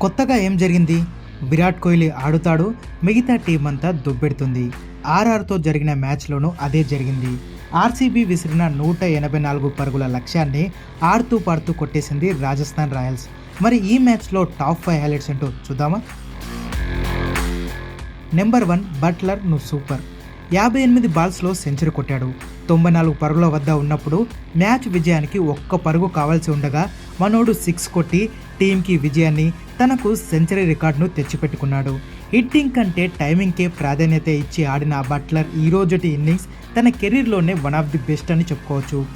కొత్తగా ఏం జరిగింది? విరాట్ కోహ్లీ ఆడుతాడు మిగతా టీం అంతా దుబ్బెడుతుంది. ఆర్ఆర్తో జరిగిన మ్యాచ్లోనూ అదే జరిగింది. ఆర్సీబీ విసిరిన నూట ఎనభై నాలుగు పరుగుల లక్ష్యాన్ని ఆడుతూ పాడుతూ కొట్టేసింది రాజస్థాన్ రాయల్స్. మరి ఈ మ్యాచ్లో టాప్ ఫైవ్ హైలైట్స్ ఏంటో చూద్దామా? నెంబర్ వన్ బట్లర్ నువ్వు సూపర్. యాభై ఎనిమిది బాల్స్లో సెంచరీ కొట్టాడు. తొంభై నాలుగు పరుగుల వద్ద ఉన్నప్పుడు మ్యాచ్ విజయానికి ఒక్క పరుగు కావాల్సి ఉండగా మనోడు సిక్స్ కొట్టి టీంకి విజయాన్ని తనకు సెంచరీ రికార్డును తెచ్చిపెట్టుకున్నాడు. హిట్టింగ్ కంటే టైమింగ్కే ప్రాధాన్యత ఇచ్చి ఆడిన బట్లర్ ఈ రోజుటి ఇన్నింగ్స్ తన కెరీర్లోనే వన్ ఆఫ్ ది బెస్ట్ అని చెప్పుకోవచ్చు.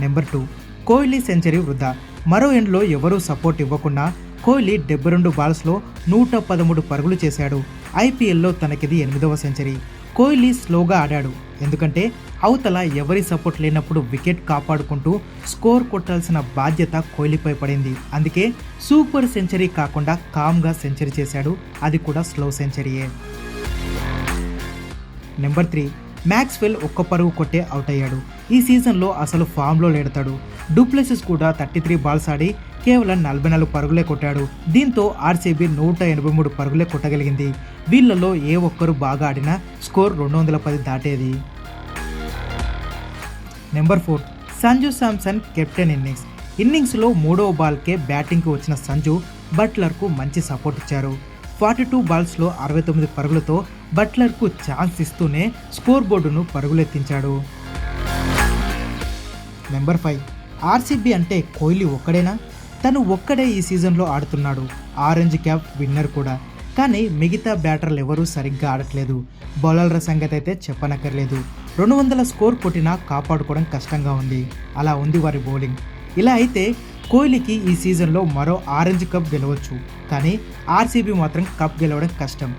నెంబర్ టూ కోహ్లీ సెంచరీ వృధా. మరో ఎండ్లో ఎవరూ సపోర్ట్ ఇవ్వకుండా కోహ్లీ డెబ్బై రెండు బాల్స్లో నూట పదమూడు పరుగులు చేశాడు. ఐపీఎల్లో తనకిది ఎనిమిదవ సెంచరీ. కోహ్లీ స్లోగా ఆడాడు. ఎందుకంటే అవతల ఎవరి సపోర్ట్ లేనప్పుడు వికెట్ కాపాడుకుంటూ స్కోర్ కొట్టాల్సిన బాధ్యత కోహ్లీపై పడింది. అందుకే సూపర్ సెంచరీ కాకుండా కామ్గా సెంచరీ చేశాడు. అది కూడా స్లో సెంచరీయే నెంబర్ త్రీ మ్యాక్స్వెల్ ఒక్క పరుగు కొట్టే అవుట్ అయ్యాడు. ఈ సీజన్లో అసలు ఫామ్లో లేడతాడు. డూప్లెసిస్ కూడా థర్టీ త్రీ బాల్స్ ఆడి కేవలం నలభై నాలుగు పరుగులే కొట్టాడు. దీంతో ఆర్సీబీ నూట ఎనభై మూడు పరుగులే కొట్టగలిగింది. వీళ్ళలో ఏ ఒక్కరు బాగా ఆడినా స్కోర్ రెండు వందల పది దాటేది. Number four. Sanju Samson captain innings. ఇన్నింగ్స్లో మూడవ బాల్కే బ్యాటింగ్కి వచ్చిన సంజు బట్లర్కు మంచి సపోర్ట్ ఇచ్చారు. ఫార్టీ టూ బాల్స్లో అరవై తొమ్మిది పరుగులతో బట్లర్కు ఛాన్స్ ఇస్తూనే స్కోర్ బోర్డును పరుగులెత్తించాడు. Number five. ఆర్సీబీ అంటే కోహ్లీ ఒక్కడేనా? తను ఒక్కడే ఈ సీజన్లో ఆడుతున్నాడు. ఆరెంజ్ క్యాప్ విన్నర్ కూడా. కానీ మిగతా బ్యాటర్లు ఎవరూ సరిగ్గా ఆడట్లేదు. బౌలర్ల సంగతి అయితే చెప్పనక్కర్లేదు. రెండు వందల స్కోర్ కొట్టినా కాపాడుకోవడం కష్టంగా ఉంది. అలా ఉంది వారి బౌలింగ్. ఇలా అయితే కోహ్లీకి ఈ సీజన్లో మరో ఆరెంజ్ కప్ గెలవచ్చు. కానీ ఆర్సీబీ మాత్రం కప్ గెలవడం కష్టం.